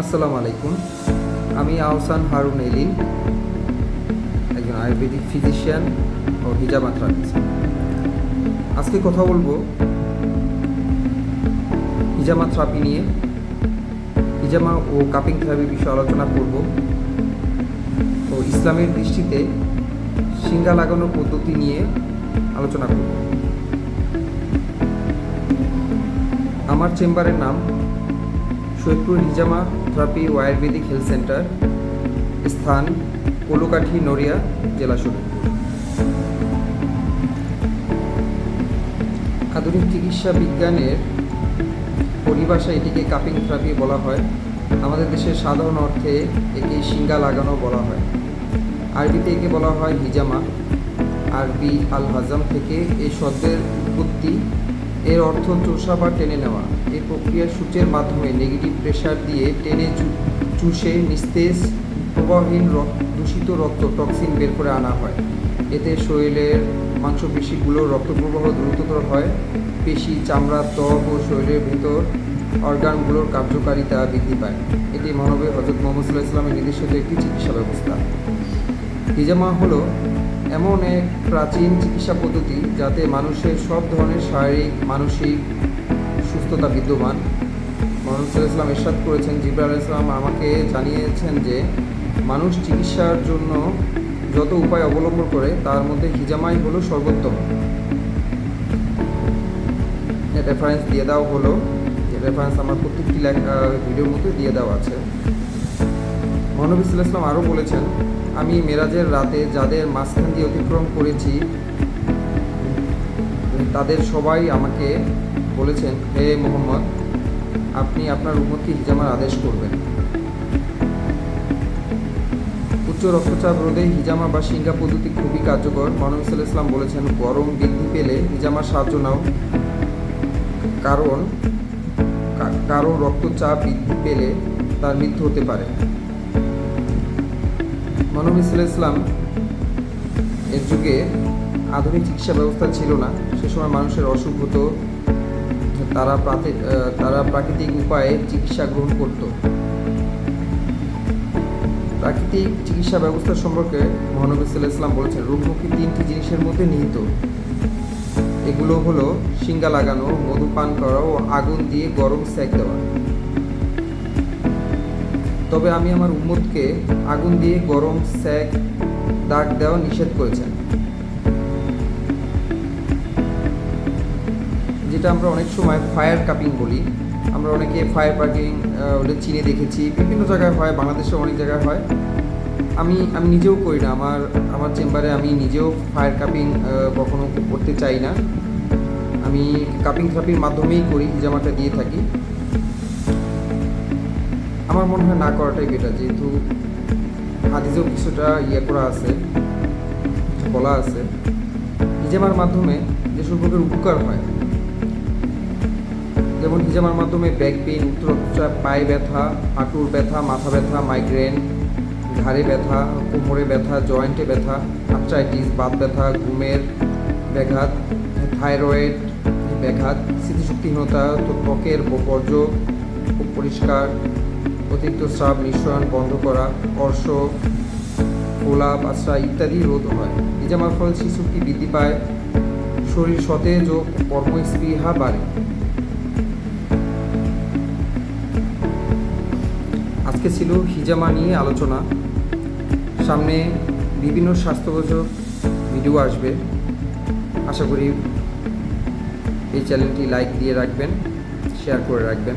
আসসালামু আলাইকুম। আমি আহসান হারুন এলিন একজন আয়ুর্বেদিক ফিজিশিয়ান ও হিজামা থেরাপিস্ট আজকে কথা বলব হিজামা থেরাপি নিয়ে। হিজামা ও কাপিং থেরাপি বিষয়ে আলোচনা করব। ও ইসলামের দৃষ্টিতে সিঙ্গা লাগানোর পদ্ধতি নিয়ে আলোচনা করব। আমার চেম্বারের নাম সৈয়দপুর হিজামা থেরাপি ও আয়ুর্বেদিক হেলথ সেন্টার, স্থান কলুকাঠি, নড়িয়া জেলা শরীরপুর আধুনিক চিকিৎসা বিজ্ঞানের পরিভাষা এটিকে কাপিং থেরাপি বলা হয়। আমাদের দেশের সাধারণ অর্থে একে শিঙ্গা লাগানো বলা হয়। আরবিতে একে বলা হয় হিজামা। আরবি আল হাজাম থেকে এই শব্দের উৎপত্তি এর অর্থ চোষা বা টেনে নেওয়া। এই প্রক্রিয়া সূচের মাধ্যমে নেগেটিভ প্রেশার দিয়ে টেনে চুষে নিস্তেজ প্রবাহীন রক্ত, দূষিত রক্ত টক্সিন বের করে আনা হয়। এতে শরীরের মাংসপেশিগুলোর রক্ত প্রবাহ দ্রুততর হয়। পেশি, চামড়া, ত্বক ও শরীরের ভেতর অর্গানগুলোর কার্যকারিতা বৃদ্ধি পায়। এটি মানবে হজরত মোহাম্মদ সাল্লাহ ইসলামের নির্দেশিত একটি চিকিৎসা ব্যবস্থা। হিজামা হলো এমন এক প্রাচীন চিকিৎসা পদ্ধতি যাতে মানুষের সব ধরনের শারীরিক, মানসিক সুস্থতা বিদ্যমান। সাল্লাহ ইসলাম এরশাদ করেছেন আলাইহিস ইসলাম আমাকে জানিয়েছেন যে, মানুষ চিকিৎসার জন্য যত উপায় অবলম্বন করে, তার মধ্যে হিজামাই হলো সর্বোত্তম। রেফারেন্স দিয়ে দেওয়া হলো রেফারেন্স আমার প্রত্যেকটি লেখা ভিডিওর মধ্যে দিয়ে দেওয়া আছে। ইসলাম আরও বলেছেন, আমি মেরাজের রাতে যাদের মাঝখান দিয়ে অতিক্রম করেছি, তাদের সবাই আমাকে বলেছেন, হে মোহাম্মদ, আপনি আপনার উন্মতকে হিজামার আদেশ করবেন। উচ্চ রক্তচাপ রোধে হিজামা বা সিঙ্গা পদ্ধতি খুবই কার্যকর। মানব ইসলাম বলেছেন, গরম বৃদ্ধি পেলে হিজামার সাহায্য নাও। কারণ কারও রক্তচাপ বৃদ্ধি পেলে তার মৃত্যু হতে পারে। মানব ইসলাম ইসলাম, এর যুগে আধুনিক চিকিৎসা ব্যবস্থা ছিল না। সে সময় মানুষের অসুখ হতো, তারা তারা প্রাকৃতিক উপায়ে চিকিৎসা গ্রহণ করত। প্রাকৃতিক চিকিৎসা ব্যবস্থা সম্পর্কে মহানবী সাল্লাহ ইসলাম বলেছেন রোগমুখী তিনটি জিনিসের মধ্যে নিহিত। এগুলো হলো সিঙ্গা লাগানো মধু পান করা ও আগুন দিয়ে গরম সেক দেওয়া। তবে আমি আমার উম্মতকে আগুন দিয়ে গরম স্যাক দাগ দেওয়া নিষেধ করেছেন। যেটা আমরা অনেক সময় ফায়ার কাপিং বলি। আমরা অনেকে ফায়ার কাপিং ওটা চীনে দেখেছি। বিভিন্ন জায়গায় হয় বাংলাদেশে অনেক জায়গায় হয়। আমি আমি নিজেও করি না। আমার আমার চেম্বারে আমি নিজেও ফায়ার কাপিং কখনো করতে চাই না। আমি কাপিং থেরাপির মাধ্যমেই করি হিজামাটা দিয়ে থাকি। আমার মনে হয় না করাটাই বেটার যেহেতু হাদিসেও কিছুটা ইয়ে করা আছে বলা আছে। হিজামার মাধ্যমে যে রোগের উপকার হয়, যেমন হিজামার মাধ্যমে ব্যাক পেইন উত্তর রক্তচাপ পায়ে ব্যথা, হাঁটুর ব্যথা, মাথা ব্যথা মাইগ্রেন ঘাড়ে ব্যথা, কোমরে ব্যথা জয়েন্টে ব্যথা আর্থ্রাইটিস বাত ব্যথা, ঘুমের ব্যাঘাত থাইরয়েড ব্যাঘাত, স্মৃতিশক্তিহীনতা তো ত্বকের বর্জ্য পরিষ্কার অতিরিক্ত স্রাব, নিঃসরণ, বন্ধ করা, অর্শ ফোলা বাসা ইত্যাদি রোধ হয়। হিজামার ফলে শিশুটি বৃদ্ধি পায়? শরীর সতেজ ও কর্মস্পৃহা বাড়ে। আজকে ছিল হিজামা নিয়ে আলোচনা। সামনে বিভিন্ন স্বাস্থ্যবোধক ভিডিও আসবে। আশা করি এই চ্যানেলটি লাইক দিয়ে রাখবেন, শেয়ার করে রাখবেন।